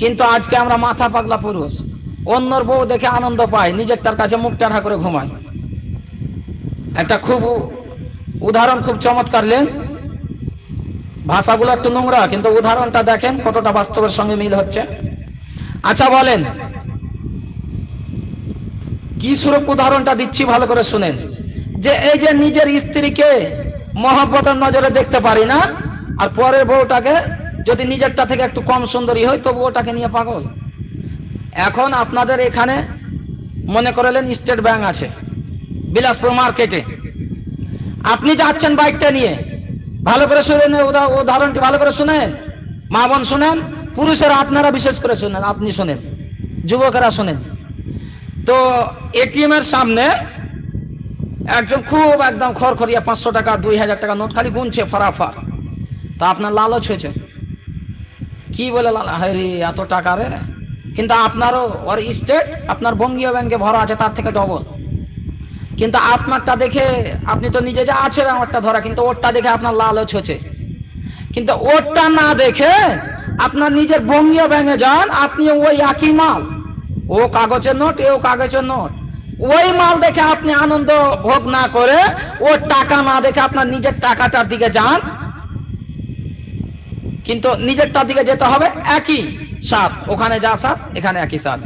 কিন্তু আজকে আমরা মাথা পাগলা পুরুষ। অন্যর বউ দেখে আনন্দ পাই নিজের তার কাছে মুখ টানা করে ঘুমাই একটা খুব উদাহরণ খুব চমৎকার, লেন। ভাষাগুলো একটু নোংরা, কিন্তু উদাহরণটা দেখেন কতটা বাস্তবের সঙ্গে মিল হচ্ছে। আচ্ছা বলেন। কি স্বরূপ উদাহরণটা দিচ্ছি ভালো করে শুনেন। যে এই যে নিজের স্ত্রীকে মহব্বতের নজরে দেখতে পারি না, আর পরের বউটাকে যদি নিজেরটা থেকে একটু কম সুন্দরী হয় তবু ওটাকে নিয়ে পাগল। এখন আপনাদের এখানে মনে করলেন স্টেট ব্যাংক আছে, বিলাসপুর মার্কেটে। আপনি যাচ্ছেন বাইকটা নিয়ে, ভালো করে শুনেন উদা- উদাহরণটি ভালো করে শুনেন, মা বোন শুনেন, পুরুষেরা আপনারা বিশেষ করে শুনেন, আপনি শুনেন, যুবকেরা শুনেন। তো এটিএম এর সামনে একজন খুব একদম খড়খড়িয়া পাঁচশো টাকা, দুই হাজার টাকা নোট খালি গুনছে ফরাফার। তা আপনার লালচ হয়েছে। কি বলে লাল? হায় এত টাকা রে। কিন্তু আপনারও, ওর স্টেট আপনার বঙ্গীয় ব্যাংকে ভরা আছে, তার থেকে ডবল কিন্তু আপনারটা দেখে, আপনি তো নিজে যা আছে আমারটা ধরা, কিন্তু ওরটা দেখে আপনার লালচ হচ্ছে কিন্তু ওরটা না দেখে, আপনার নিজের বঙ্গীয় ব্যাংকে যান, আপনি ওই একই মাল। ও কাগজের নোট, এও কাগজের নোট। ওই মাল দেখে আপনি আনন্দ ভোগ না করে, ওর টাকা না দেখে আপনার নিজের টাকাটার দিকে যান। কিন্তু নিজেরটার দিকে যেতে হবে একই সাত। ওখানে যা সাত, এখানে একই সাত।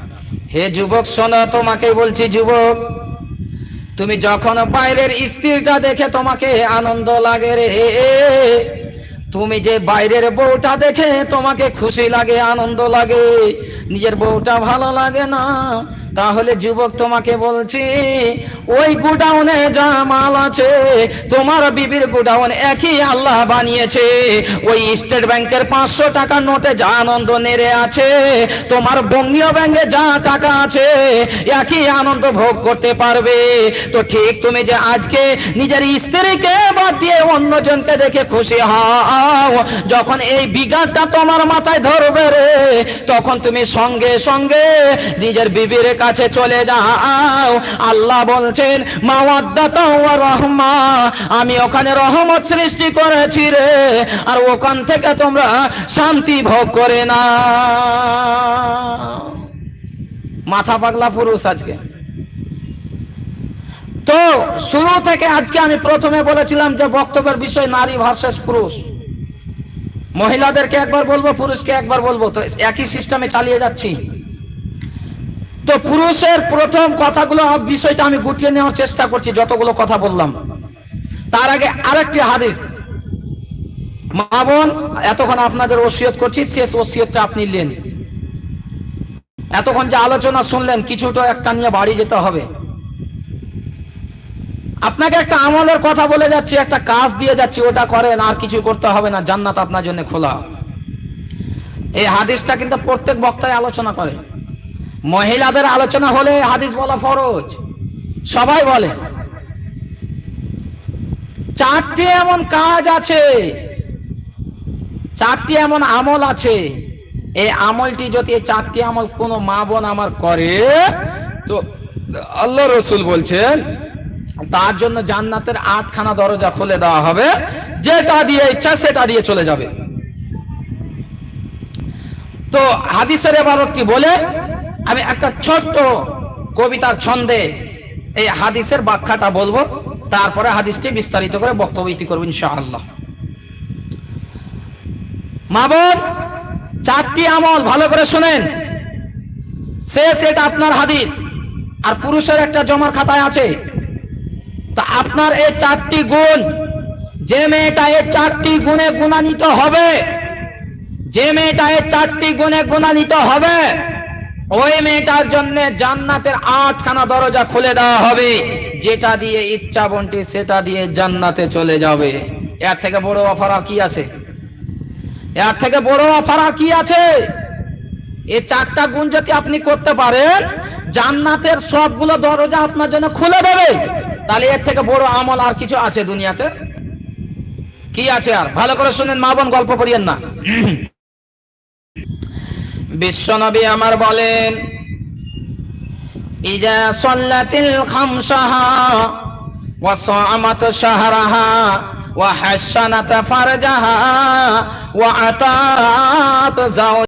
হে যুবক, শোনো, তোমাকে বলছি যুবক, তুমি যখন বাইরের স্ত্রীটা দেখে তোমাকে আনন্দ লাগে রে, তুমি যে বাইরের বউটা দেখে তোমাকে খুশি লাগে, আনন্দ লাগে, নিজের বউটা ভালো লাগে না তাহলে যুবক তোমাকে বলছি, ওই গুডাউনে যা মাল আছে, তোমার বিবির গুডাউন একই আল্লাহ বানিয়েছে। ওই স্টেট ব্যাংকের পাঁচশো টাকা নোটে যা আনন্দ নেড়ে আছে, তোমার বঙ্গীয় ব্যাংকে যা টাকা আছে, একই আনন্দ ভোগ করতে পারবে। তো ঠিক তুমি যে আজকে নিজের স্ত্রীকে বাদ দিয়ে অন্যজনকে দেখে খুশি হও, যখন এই বিঘাতটা তোমার মাথায় ধরবে রে, তখন তুমি সঙ্গে সঙ্গে নিজের বিবির কাছে চলে যাও। আল্লাহ বলছেন রহমা, আমি ওখানে রহমত সৃষ্টি করেছি রে, আর ওখান থেকে তোমরা শান্তি ভোগ করে না মাথা পাগলা পুরুষ আজকে। তো শুরু থেকে আজকে আমি প্রথমে বলেছিলাম যে বক্তব্যের বিষয় নারী ভার্সেস পুরুষ। মহিলাদেরকে একবার বলব, পুরুষকে একবার বলব। তো একই সিস্টেমে চালিয়ে যাচ্ছি। তো পুরুষের প্রথম কথাগুলো বিষয়টা আমি গুটিয়ে নেওয়ার চেষ্টা করছি, যতগুলো কথা বললাম। তার আগে আরেকটি হাদিস। মা বোন, এতক্ষণ আপনাদের ওসিয়ত করছি, শেষ ওসিয়তটা আপনি নেন এতক্ষণ যে আলোচনা শুনলেন কিছুটা একটা নিয়ে বাড়ি যেতে হবে। আপনাকে একটা আমলের কথা বলে যাচ্ছি, একটা কাজ দিয়ে যাচ্ছি, ওটা করেন, আর কিছু করতে হবে না, জান্নাত আপনার জন্য খোলা। এই হাদিসটা কিন্তু প্রত্যেক বক্তায় আলোচনা করে। মহিলাদের আলোচনা হলে হাদিস বলা ফরজ। সবাই বলে। চারটি এমন কাজ আছে, চারটি এমন আমল আছে। এই আমলটি যদি এই চারটি আমল কোনো মা বোন আমার করে, তো আল্লাহ রসুল বলছেন, তার জন্য জান্নাতের আটখানা দরজা খুলে দেওয়া হবে। যেটা দিয়ে ইচ্ছা সেটা দিয়ে চলে যাবে। তো হাদিসের এবারতটি বলে আমি একটা ছোট্ট কবিতার ছন্দে এই হাদিসের ব্যাখ্যাটা বলব। তারপরে হাদিসটি বিস্তারিত করে বক্তব্য ইতি করব ইনশাআল্লাহ। মা বোন, চারটি আমল ভালো করে শুনেন। শেষ এটা আপনার হাদিস, আর পুরুষের একটা জমার খাতায় আছে। তা আপনার এই চারটি গুণ, যে মেয়েটা এই চারটি গুণে গুণান্বিত হবে, যে মেয়েটা এই চারটি গুণে গুণান্বিত হবে ওই মেয়েটার জন্য জান্নাতের আটখানা দরজা খুলে দেওয়া হবে। যেটা দিয়ে ইচ্ছা বন্টি, সেটা দিয়ে জান্নাতে চলে যাবে। এর থেকে বড় অফার আর কি আছে? এর থেকে বড় অফার আর কি আছে? এই চারটা গুণ যদি আপনি করতে পারেন, জান্নাতের সবগুলো দরজা আপনার জন্য খুলে দেবে। তাহলে এর থেকে বড় আমল আর কিছু আছে দুনিয়াতে? কি আছে আর? ভালো করে শুনেন, মা বোন গল্প করিয়েন না। বিশ্বনবী আমার বলেন ইজা সল্লাতিল খামসাহা ওয়া সামাত শাহরাহা ওয়া হাসানাত ফারজাহা ওয়া আতাত